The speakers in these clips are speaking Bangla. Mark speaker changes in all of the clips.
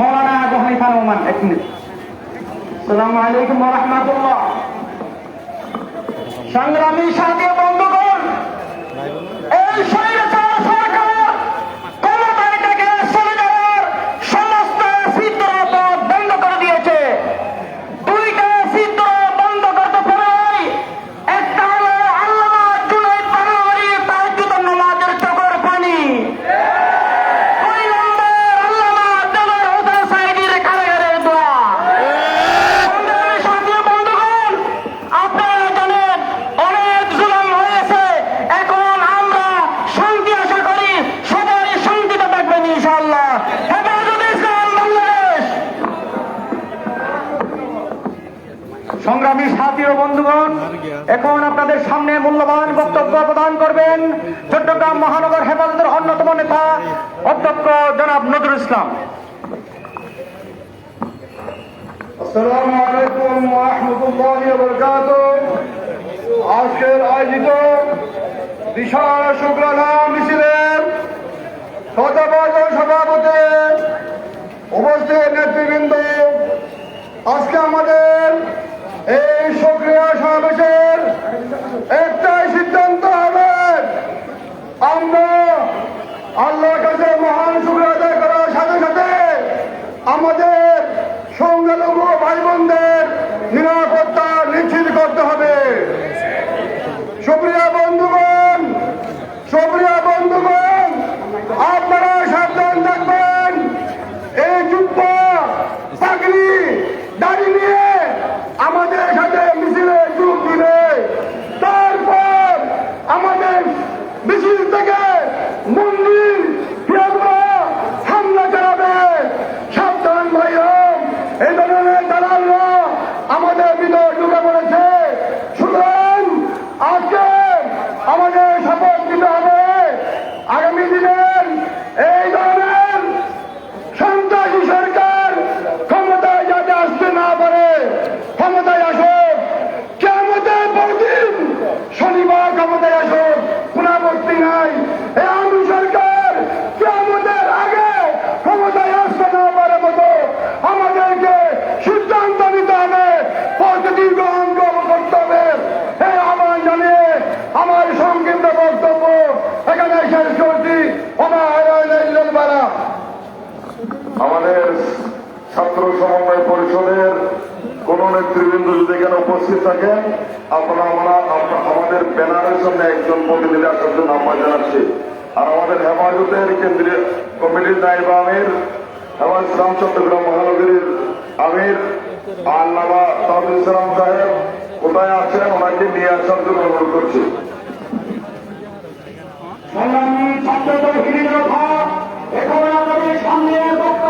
Speaker 1: মৌলানা আবু হানিফা রহমান এক মিনিট। সালাম আলাইকুম রহমাতুল্লাহ। সংগ্রামী মহানগর হেফাজতের অন্যতম নেতা অধ্যক্ষ জনাব নজরুল ইসলাম।
Speaker 2: আজকের আয়োজিত বিশাল শুক্রানা মিছিলের শতভাজন সভাপতি উপস্থিত নেতৃবৃন্দ, আজকে আমাদের এই সক্রিয় সমাবেশের একটাই সিদ্ধান্ত
Speaker 3: নেতৃবৃন্দ যদি এখানে উপস্থিত থাকেন। আপনারা আমরা আমাদের ব্যানারের সামনে একজন প্রতিনিধি আসার জন্য আহ্বান জানাচ্ছি। আর আমাদের হেফাজতের কেন্দ্রীয় কমিটির নাইব আমির, হেফাজ ইসলাম চট্টগ্রাম মহানগরীর আমির আল্লাবা তাহ ইসলাম সাহেব কোথায় আছেন? ওনাকে নিয়ে আসার জন্য অনুরোধ করছি।
Speaker 1: সংগ্রামী ছাত্রদের ভিড়ের এখন আমাদের সামনে বক্তব্য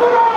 Speaker 1: Thank you.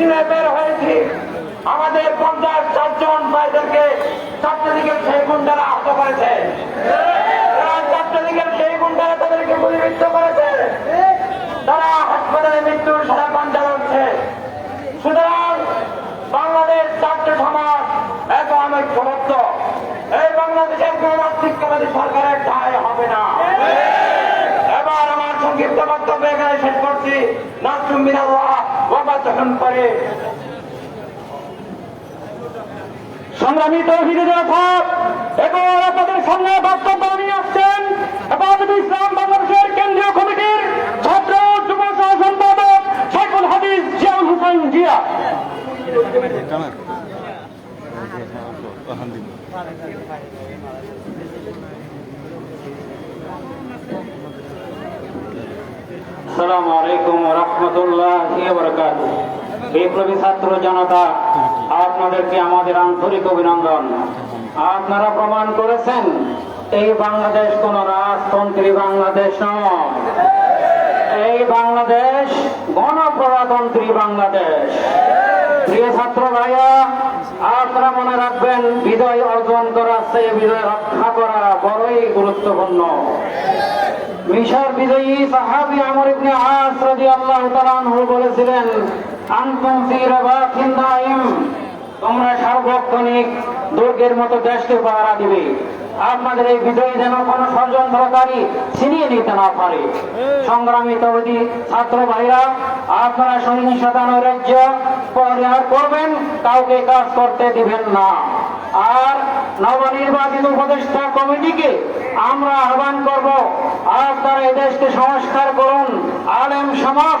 Speaker 1: মিছিলে বের হয়েছি। আমাদের পঞ্চাশ চারজন ভাইদেরকে ছাত্রলীগের সেই গুন্ডারা আহত করেছে। ছাত্রলীগের সেই গুন্ডারা তাদেরকে গুলিবিদ্ধ করেছে, তারা হাসপাতালে মৃত্যুর সারা পান্ডা লড়ছে সুতরাং বাংলাদেশ ছাত্র সমাজ এত অনেক সমর্থ এই বাংলাদেশের গণতান্ত্রিকবাদী সরকারের ঠায় হবে না। এবার আমার সংক্ষিপ্ত বক্তব্য এখানে শেষ করছি। নাসুম মিনাল্লাহ গঠন করে। সংগ্রামী তৌহিদে জনসব এখন আপনাদের সামনে বক্তব্য নিয়ে আসছেন এবং ইসলাম বাংলাদেশের কেন্দ্রীয় কমিটির ছাত্র যুব সম্পাদক সাইফুল হাদিস জিয়াউল হুসেন জিয়া।
Speaker 4: সালামু আলাইকুম রহমতুল্লাহ الله বিপ্লবী ছাত্র জনতা, আপনাদেরকে আমাদের আন্তরিক অভিনন্দন। আপনারা প্রমাণ করেছেন, এই বাংলাদেশ কোন রাজতন্ত্রী বাংলাদেশ নয়। এই বাংলাদেশ গণপ্রজাতন্ত্রী বাংলাদেশ। প্রিয় ছাত্র ভাইয়া, আপনারা মনে রাখবেন, বিজয় অর্জন করা, সে বিজয় রক্ষা করা বড়ই গুরুত্বপূর্ণ। মিশর বিজয়ী সাহাবি আমর ইবনে আস রাদিয়াল্লাহু তাআলা বলেছিলেন তোমরা সার্বক্ষণিক দুর্গের মতো দেশকে পাহারা দিবে। আপনাদের এই বিজয়ী যেন কোনো ষড়যন্ত্রকারী ছিনিয়ে নিতে না পারে। সংগ্রামী তরুণী ছাত্র ভাইরা, আপনারা সহিংসতা নৈরাজ্য পরিহার করবেন, কাউকে কাজ করতে দিবেন না। আর নবনির্বাচিত উপদেষ্টা কমিটিকে আমরা আহ্বান করব, আপনারা এই দেশকে সংস্কার করুন, আলেম সমাজ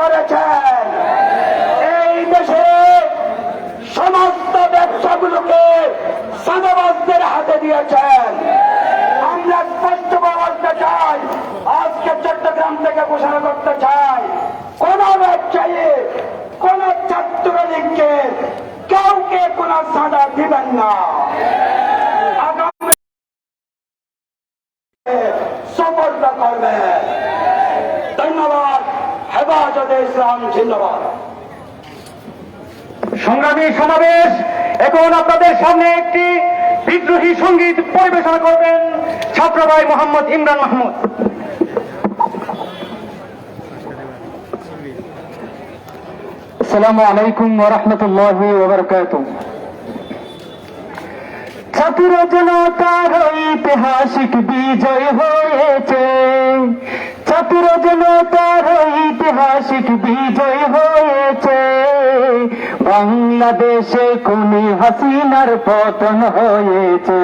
Speaker 5: করেছেন। এই দেশে সমস্ত ব্যবসাগুলোকে সাদাবাসদের হাতে দিয়েছেন আমরা স্পষ্ট বলতে চাই আজকে চট্টগ্রাম থেকে ঘোষণা করতে চাই কোন ব্যবসায়ী কোন ছাত্রলীগকে কাউকে কোন সাদা দিবেন না আগামী সফলতা করবে ধন্যবাদ হেফাজতে ইসলাম জিন্দাবাদ
Speaker 6: সংগ্রামী সমাবেশ এখন আপনাদের সামনে একটি বিদ্রোহী সংগীত পরিবেশনা করবেন ছাত্র ভাই মোহাম্মদ ইমরান মাহমুদ। আসসালামু আলাইকুম ওরহমতুল্লাহ ওবরকাত ছাত্র জনতার ঐতিহাসিক বিজয় হয়েছে। ছাত্র জনতার ঐতিহাসিক বিজয় হয়েছে। বাংলাদেশে কোনি হাসিনার পতন হয়েছে।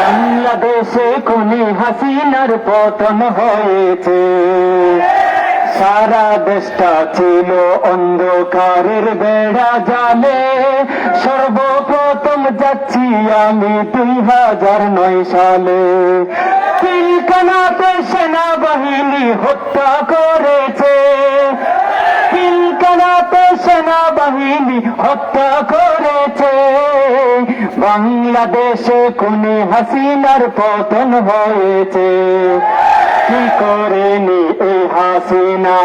Speaker 6: বাংলাদেশে কোনি হাসিনার পতন হয়েছে। সারা দেশটা ছিল অন্ধকারের বেড়া জালে। সর্বপ্রথম যাচ্ছি আমি দুই হাজার নয় সালে। পিলকানাতে সেনাবাহিনী হত্যা করেছে। পিলকানাতে সেনাবাহিনী হত্যা করেছে। বাংলাদেশে কোনে হাসিনার পতন হয়েছে। কি করেনি এই হাসিনা?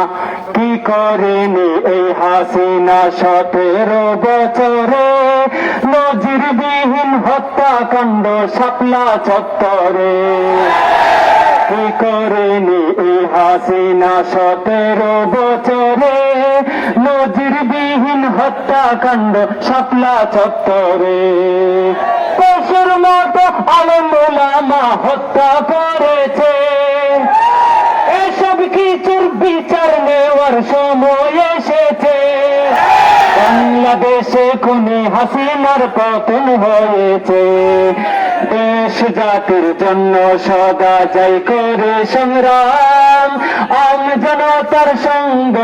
Speaker 6: কি করেনি এই হাসিনা? সতেরো বছরে নজিরবিহীন হত্যাকাণ্ড সাপলা চত্বরে। কি করেনি এই হাসিনা? সতেরো বছরে নজিরবিহীন হত্যাকাণ্ড সাপলা চত্বরে। পশুর মতো আলমুলামা হত্যা করেছে। এসব কিছুর বিচার নেওয়ার সময় এসেছে। বাংলাদেশে কোনে হাসিনার পতন হয়েছে। দেশ জাতির জন্য সদা যাই করে সংগ্রাম। আম জনতার সঙ্গ